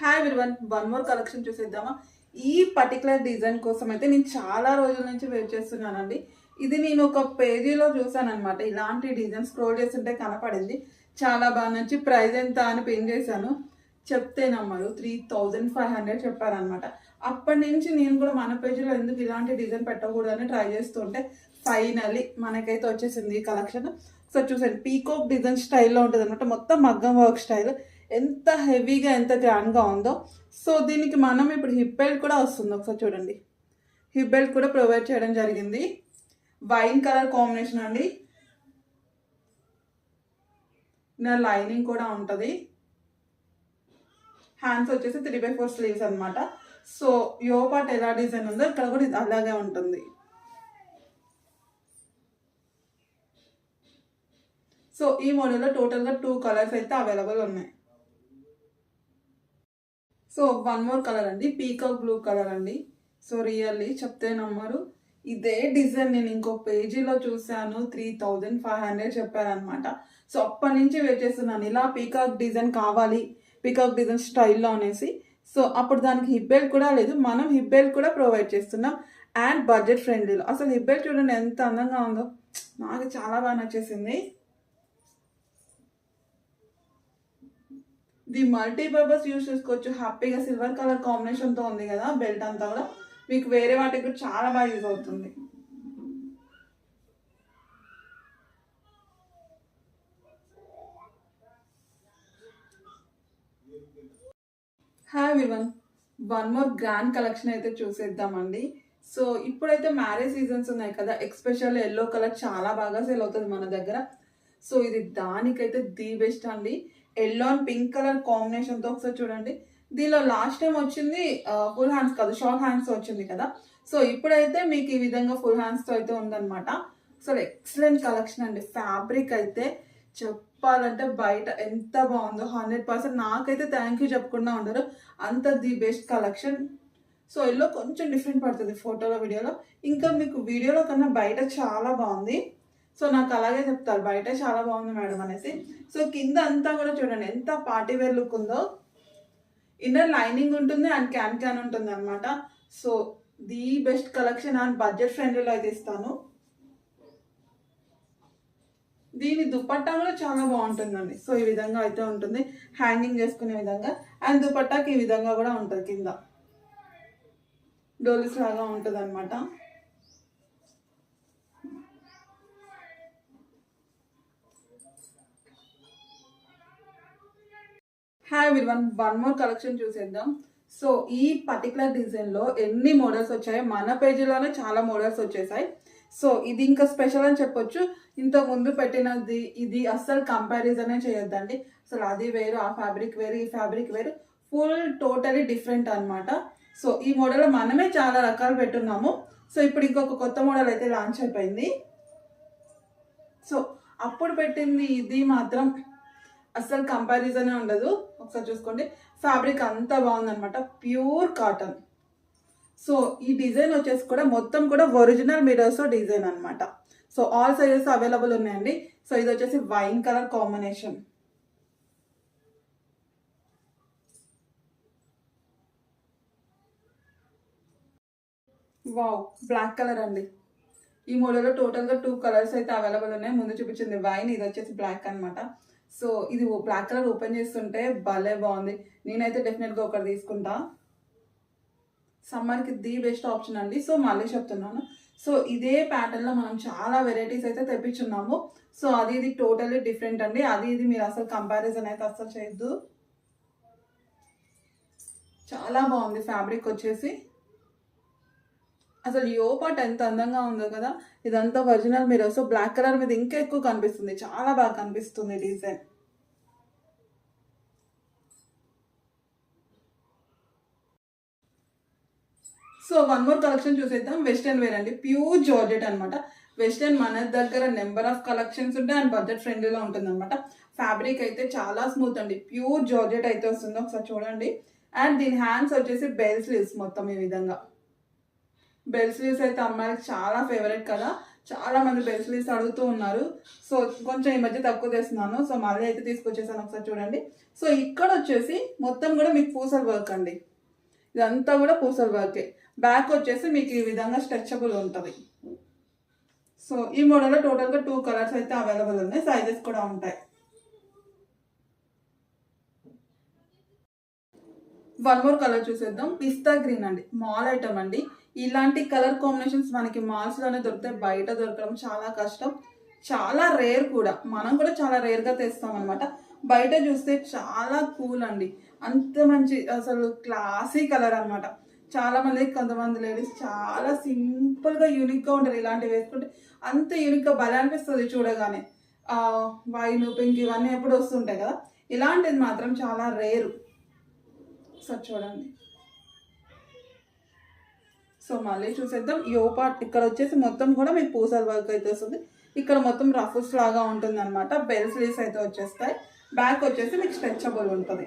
Hi విల్వన్ one more collection చూసేద్దామా? ఈ పర్టికులర్ డిజైన్ కోసం అయితే నేను చాలా రోజుల నుంచి వెయిట్ చేస్తున్నానండి. ఇది నేను ఒక పేజీలో చూసాను అనమాట ఇలాంటి డిజైన్ స్క్రోల్ చేస్తుంటే కనపడింది. చాలా బాగా నచ్చి ప్రైస్ ఎంత అని పిన్ చేశాను. చెప్తే నమ్మరు త్రీ థౌజండ్ ఫైవ్ హండ్రెడ్ చెప్పారనమాట అప్పటి నుంచి నేను కూడా మన పేజీలో ఎందుకు ఇలాంటి డిజైన్ పెట్టకూడదని ట్రై చేస్తుంటే ఫైనల్లీ మనకైతే వచ్చేసింది ఈ కలెక్షన్ సో చూసాను పీకాక్ డిజైన్ స్టైల్లో ఉంటుంది అనమాట మొత్తం మగ్గం వర్క్ స్టైల్ ఎంత హెవీగా ఎంత గ్రాండ్గా ఉందో. సో దీనికి మనం ఇప్పుడు హిప్ బెల్ట్ కూడా వస్తుంది. ఒకసారి చూడండి. హిప్ బెల్ట్ కూడా ప్రొవైడ్ చేయడం జరిగింది. వైన్ కలర్ కాంబినేషన్ అండి. నా లైనింగ్ కూడా ఉంటుంది. హ్యాండ్స్ వచ్చేసి త్రీ బై ఫోర్ స్లీవ్స్ అనమాట సో యో పార్ట్ ఎలా డిజైన్ ఉందో ఇక్కడ కూడా అలాగే ఉంటుంది. సో ఈ మోడల్లో టోటల్గా టూ కలర్స్ అయితే అవైలబుల్ ఉన్నాయి. సో వన్ మోర్ కలర్ అండి. పీకాక్ బ్లూ కలర్ అండి. సో రియల్లీ చెప్తే నమ్మరు. ఇదే డిజైన్ నేను ఇంకో పేజీలో చూశాను. త్రీ థౌజండ్ ఫైవ్ హండ్రెడ్ చెప్పారనమాట సో అప్పటి నుంచి వెయిట్ చేస్తున్నాను. ఇలా పీకాక్ డిజైన్ కావాలి. పీకాక్ డిజైన్ స్టైల్లో అనేసి. సో అప్పుడు దానికి హిబ్బెల్ కూడా లేదు. మనం హిబ్బెల్ కూడా ప్రొవైడ్ చేస్తున్నాం. అండ్ బడ్జెట్ ఫ్రెండ్లీలో అసలు హిబ్బెల్ చూడండి ఎంత అందంగా ఉందో. నాకు చాలా బాగా నచ్చేసింది. ది మల్టీపర్పస్ యూస్ చేసుకోవచ్చు. హ్యాపీగా సిల్వర్ కలర్ కాంబినేషన్తో ఉంది కదా బెల్ట్ అంతా కూడా. మీకు వేరే వాటికి కూడా చాలా బాగా యూజ్ అవుతుంది. హాయ్ వివన్ వన్ మోర్ గ్రాండ్ కలెక్షన్ అయితే చూసేద్దామండి. సో ఇప్పుడైతే మ్యారేజ్ సీజన్స్ ఉన్నాయి కదా ఎక్స్పెషల్ ఎల్లో కలర్ చాలా బాగా సేల్ అవుతుంది మన దగ్గర. సో ఇది దానికైతే ది బెస్ట్ అండి. ఎల్లో అండ్ పింక్ కలర్ కాంబినేషన్తో ఒకసారి చూడండి. దీనిలో లాస్ట్ టైం వచ్చింది ఫుల్ హ్యాండ్స్ కాదు షార్ట్ హ్యాండ్స్ వచ్చింది కదా. సో ఇప్పుడైతే మీకు ఈ విధంగా ఫుల్ హ్యాండ్స్తో అయితే ఉందన్నమాట. అసలు ఎక్సలెంట్ కలెక్షన్ అండి. ఫ్యాబ్రిక్ అయితే చెప్పాలంటే బయట ఎంత బాగుందో హండ్రెడ్ పర్సెంట్ నాకైతే థ్యాంక్ యూ చెప్పకుండా ఉండరు. అంత the best collection. So yellow కొంచెం డిఫరెంట్ పడుతుంది ఫోటోలో వీడియోలో. ఇంకా మీకు వీడియోలో కన్నా బయట చాలా బాగుంది. సో నాకు అలాగే చెప్తారు. బయట చాలా బాగుంది మేడం అనేసి. సో కింద అంతా కూడా చూడండి ఎంత పార్టీ వేర్ లుక్ ఉందో. ఇన్నర్ లైనింగ్ ఉంటుంది అండ్ క్యాన్ క్యాన్ ఉంటుంది అనమాట so the best collection and budget ఫ్రెండ్లీలో అయితే ఇస్తాను. దీని దుపట్టా కూడా చాలా బాగుంటుందండి. సో ఈ విధంగా అయితే ఉంటుంది. హ్యాంగింగ్ చేసుకునే విధంగా. అండ్ దుపట్టాకి ఈ విధంగా కూడా ఉంటుంది కింద. డోలిస్ లాగా ఉంటుంది అనమాట హాయ్ విల్వన్ వన్ మోర్ కలెక్షన్ చూసేద్దాం. సో ఈ పర్టికులర్ డిజైన్లో ఎన్ని మోడల్స్ వచ్చాయో మన పేజీలోనే చాలా మోడల్స్ వచ్చేసాయి. సో ఇది ఇంకా స్పెషల్ అని చెప్పొచ్చు. ఇంత ముందు పెట్టినది ఇది అస్సలు కంపారిజనే చేయొద్దండి. అసలు అది వేరు ఆ ఫ్యాబ్రిక్ వేరు ఈ ఫ్యాబ్రిక్ వేరు. ఫుల్ టోటలీ డిఫరెంట్ అనమాట సో ఈ మోడల్ మనమే చాలా రకాలు పెట్టున్నాము. సో ఇప్పుడు ఇంకొక కొత్త మోడల్ అయితే లాంచ్ అయిపోయింది. సో అప్పుడు పెట్టింది ఇది మాత్రం అస్సలు కంపారిజనే ఉండదు. ఒకసారి చూసుకోండి. ఫ్యాబ్రిక్ అంతా బాగుందనమాట ప్యూర్ కాటన్ సో ఈ డిజైన్ వచ్చేసి కూడా మొత్తం కూడా ఒరిజినల్ మిరర్స్ డిజైన్ అనమాట సో ఆల్ సైజెస్ అవైలబుల్ ఉన్నాయండి. సో ఇది వచ్చేసి wine colour combination wow black colour అండి. ఈ మోడల్లో టోటల్గా టూ కలర్స్ అయితే అవైలబుల్ ఉన్నాయి. ముందు చూపించింది వైన్ ఇది వచ్చేసి బ్లాక్ అనమాట సో ఇది బ్లాక్ కలర్ ఓపెన్ చేస్తుంటే భలే బాగుంది. నేనైతే డెఫినెట్గా ఒకటి తీసుకుంటా. సమ్మర్కి ది బెస్ట్ ఆప్షన్ అండి. సో మళ్ళీ చెప్తున్నాను. సో ఇదే ప్యాటర్న్లో మనం చాలా వెరైటీస్ అయితే తెప్పించున్నాము. సో అది ఇది టోటల్లీ డిఫరెంట్ అండి. అది ఇది మీరు అసలు కంపారిజన్ అయితే అసలు చేయొద్దు. చాలా బాగుంది ఫ్యాబ్రిక్ వచ్చేసి. అసలు యో పార్ట్ ఎంత అందంగా ఉందో కదా. ఇదంతా ఒరిజినల్ మీరు సో బ్లాక్ కలర్ మీద ఇంకా ఎక్కువ కనిపిస్తుంది. చాలా బాగా కనిపిస్తుంది design. So one more collection చూసేద్దాం. వెస్టర్న్ వేర్ అండి. ప్యూర్ జార్జెట్ అనమాట వెస్టర్న్ మన దగ్గర నెంబర్ ఆఫ్ కలెక్షన్స్ ఉంటాయి. అండ్ బడ్జెట్ ఫ్రెండ్లీలో ఉంటుంది అనమాట ఫ్యాబ్రిక్ అయితే చాలా స్మూత్ అండి. ప్యూర్ జార్జెట్ అయితే వస్తుంది. ఒకసారి చూడండి. అండ్ దీని హ్యాండ్స్ వచ్చేసి బెల్ స్లీవ్స్ మొత్తం ఈ విధంగా. బెల్ స్లీవ్స్ అయితే అమ్మాయిలకి చాలా ఫేవరెట్ కదా. చాలా మంది బెల్స్లీస్ అడుగుతూ ఉన్నారు. సో కొంచెం ఈ మధ్య తక్కువ తెస్తున్నాను. సో మళ్ళీ అయితే తీసుకొచ్చేసాను ఒకసారి చూడండి. సో ఇక్కడ వచ్చేసి మొత్తం కూడా మీకు పూసల వర్క్ అండి. ఇదంతా కూడా పూసల వర్కే బ్యాక్ వచ్చేసి మీకు ఈ విధంగా స్ట్రెచబుల్ ఉంటుంది. సో ఈ మోడల్లో టోటల్గా టూ కలర్స్ అయితే అవైలబుల్ ఉన్నాయి. సైజెస్ కూడా ఉంటాయి. వన్ మోర్ కలర్ చూసేద్దాం. పిస్తా గ్రీన్ అండి. మాల్ ఐటమ్ అండి. ఇలాంటి కలర్ కాంబినేషన్స్ మనకి మాల్స్లోనే దొరుకుతాయి. బయట దొరకడం చాలా కష్టం. చాలా రేర్ కూడా. మనం కూడా చాలా రేర్గా తెస్తాం అనమాట బయట చూస్తే చాలా కూల్ అండి. అంత మంచి అసలు క్లాసీ కలర్ అన్నమాట. చాలా మంది కొంతమంది లేడీస్ చాలా సింపుల్గా యూనిక్గా ఉంటారు ఇలాంటివి వేసుకుంటే. అంత యూనిక్గా భలే అనిపిస్తుంది చూడగానే. వైన్ పింక్ ఇవన్నీ ఎప్పుడు వస్తుంటాయి కదా. ఇలాంటిది మాత్రం చాలా రేరు. ఒకసారి చూడండి సో మళ్ళీ చూసేద్దాం. యో పార్ట్ ఇక్కడ వచ్చేసి మొత్తం కూడా మీకు పూసల వర్క్ అయితే వస్తుంది. ఇక్కడ మొత్తం రఫుస్ లాగా ఉంటుంది అనమాట బెల్ స్లీవ్స్ అయితే వచ్చేస్తాయి. బ్యాక్ వచ్చేసి మీకు స్ట్రెచబుల్ ఉంటుంది.